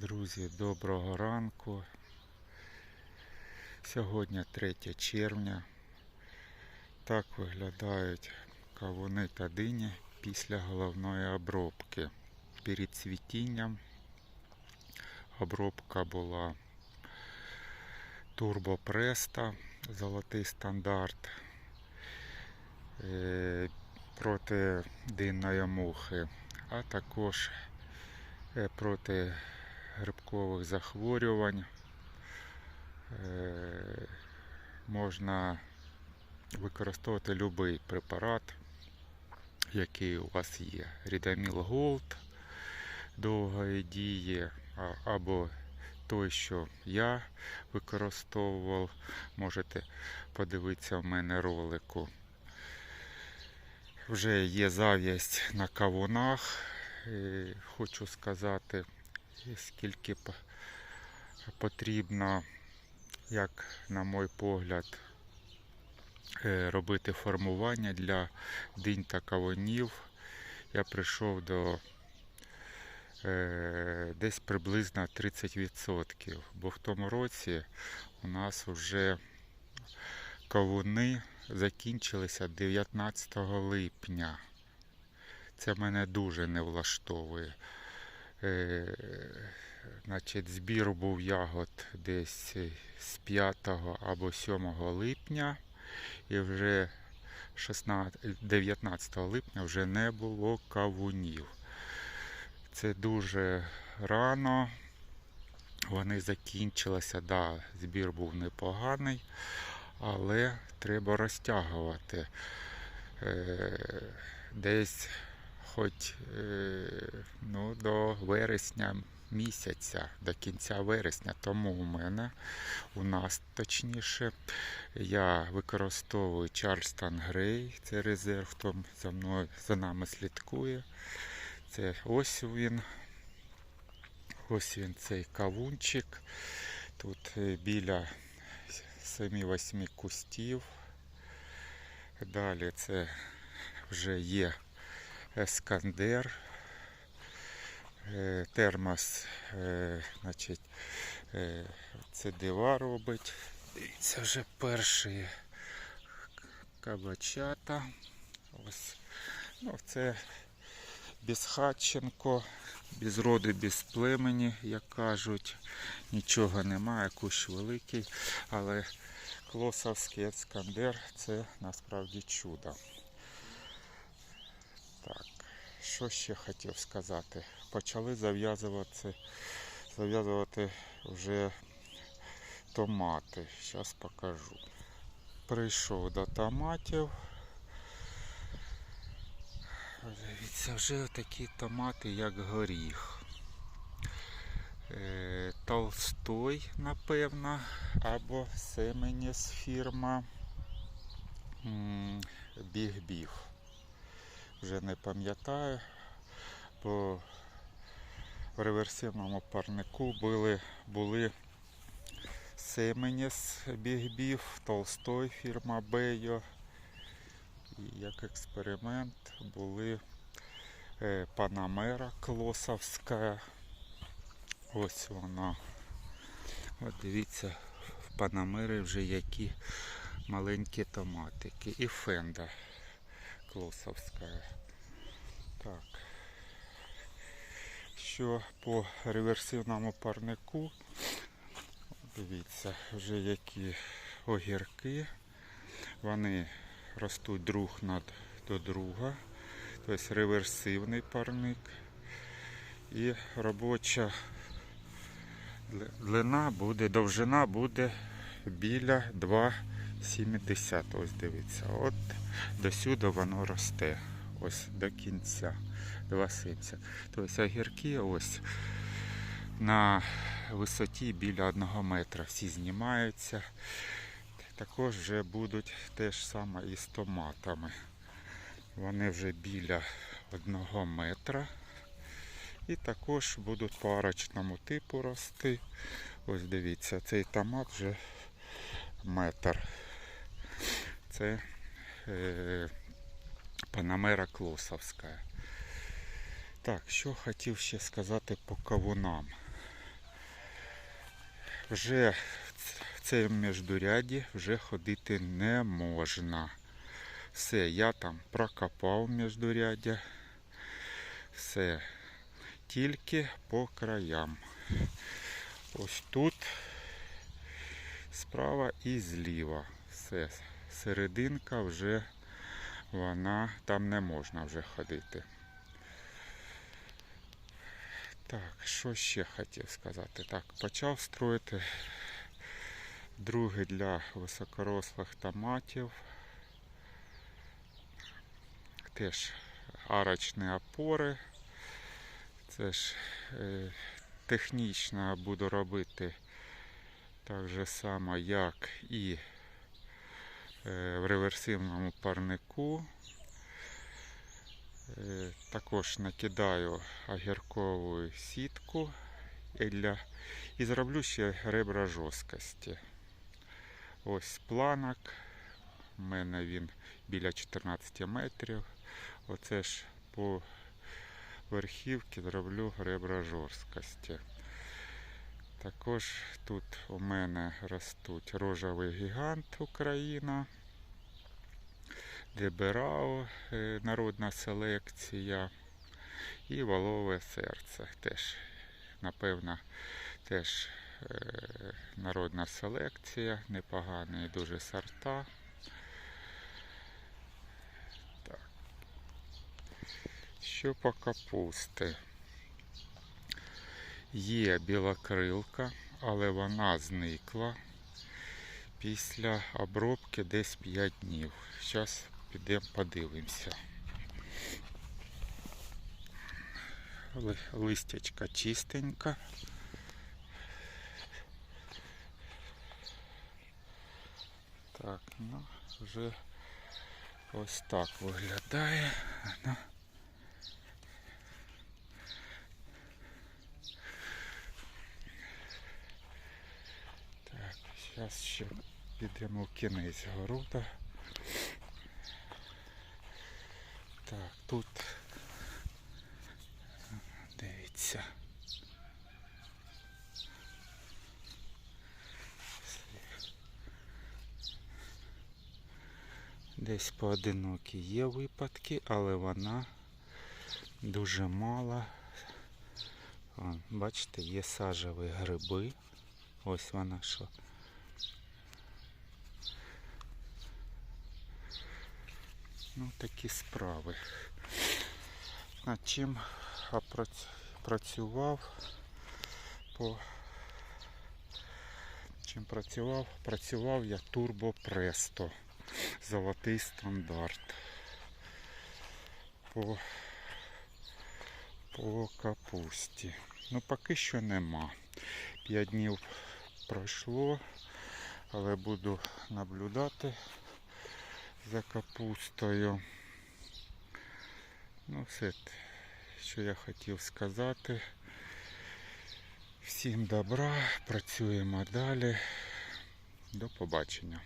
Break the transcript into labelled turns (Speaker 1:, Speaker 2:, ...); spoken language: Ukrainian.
Speaker 1: Друзі, доброго ранку. Сьогодні 3 червня. Так виглядають кавуни та дині після головної обробки. Перед цвітінням обробка була турбопреста, золотий стандарт е, проти динної мухи, а також е, проти грибкових захворювань. Е, Можна використовувати будь-який препарат, який у вас є. Рідаміл Голд довгої дії, або той, що я використовував. Можете подивитися в мене ролику. Вже є зав'язь на кавунах. Е, Хочу сказати, скільки потрібно, як на мій погляд, е, робити формування для динь та кавунів. Я прийшов до е, десь приблизно 30%, бо в тому році у нас вже кавуни закінчилися 19 липня. Це мене дуже не влаштовує. Е, значить, збір був ягод десь з 5 або 7 липня, і вже 16, 19 липня вже не було кавунів. Це дуже рано. Вони закінчилися, да, збір був непоганий, але треба розтягувати. Е, десь хоч е, ну, до вересня місяця, до кінця вересня. Тому у мене, у нас точніше, я використовую Чарльстон Грей, це резерв, хто за мною за нами слідкує. Це ось він. Ось він цей кавунчик. Тут е, біля 7-8 кустів. Далі це вже є ескандер. Е, Термос, е, значить, е, це дива робить. Дивіться, вже перші кабачата. Ось. Ну, це безхатченко, без роду, без племені, як кажуть. Нічого немає, кущ великий, але Клосовський ескандер це насправді чудо. Так, що ще хотів сказати? Почали зав'язувати, зав'язувати вже томати. Зараз покажу. Прийшов до томатів. Дивіться, вже такі томати, як горіх. Е, Толстой, напевно, або Семеніс фірма м, Біг Біг. Вже не пам'ятаю, бо в реверсивному парнику були, були Семеніс Біг Біг, Толстой фірма Бейо. І як експеримент були е, Панамера Клосовська. Ось вона. От дивіться, в Панамери вже які маленькі томатики. І фенда Клосовська. Так. Що по реверсивному парнику, дивіться, вже які огірки. Вони ростуть друг над до друга. Тобто реверсивний парник. І робоча длина буде, довжина буде біля 2,70. Ось дивіться. От до сюди воно росте. Ось до кінця. 2,70. Тобто огірки ось на висоті біля 1 метра. Всі знімаються. Також вже будуть те ж саме і з томатами. Вони вже біля 1 метра. І також будуть по арочному типу рости. Ось дивіться, цей томат вже метр. Це е, Панамера Клосовська. Так, що хотів ще сказати по кавунам. вже в цьому міждуряді вже ходити не можна. Все, я там прокопав міждуряддя. Все. Тільки по краям. Ось тут справа і зліва. Все. Серединка вже вона там не можна вже ходити. Так, що ще хотів сказати? Так, почав строїти другий для високорослих томатів. Теж арочні опори. Це ж е, технічно буду робити так же само, як і в реверсивному парнику. Е, Також накидаю огіркову сітку і, для... і зроблю ще ребра жорсткості. Ось планок. У мене він біля 14 метрів. Оце ж по верхівці зроблю ребра жорсткості. Також тут у мене ростуть рожевий гігант Україна. Деберао, е, народна селекція і волове серце. Теж, напевно, теж е, народна селекція, непогані дуже сорта. Так. Що по капусти? Є білокрилка, але вона зникла після обробки десь 5 днів. Зараз підемо подивимося. Листячка чистенька. Так, ну, вже ось так виглядає. Ну. Так, зараз ще підемо в кінець города. Так, тут дивіться. Десь поодинокі є випадки, але вона дуже мала. Бачите, є сажеві гриби. Ось вона що. Ну, такі справи. Над чим працював по чим працював? Працював я Turbo Presto. Золотий стандарт. По, по капусті. Ну поки що нема. П'ять днів пройшло, але буду наблюдати за капустою. Ну, все, що я хотів сказати. Всім добра, працюємо далі. До побачення.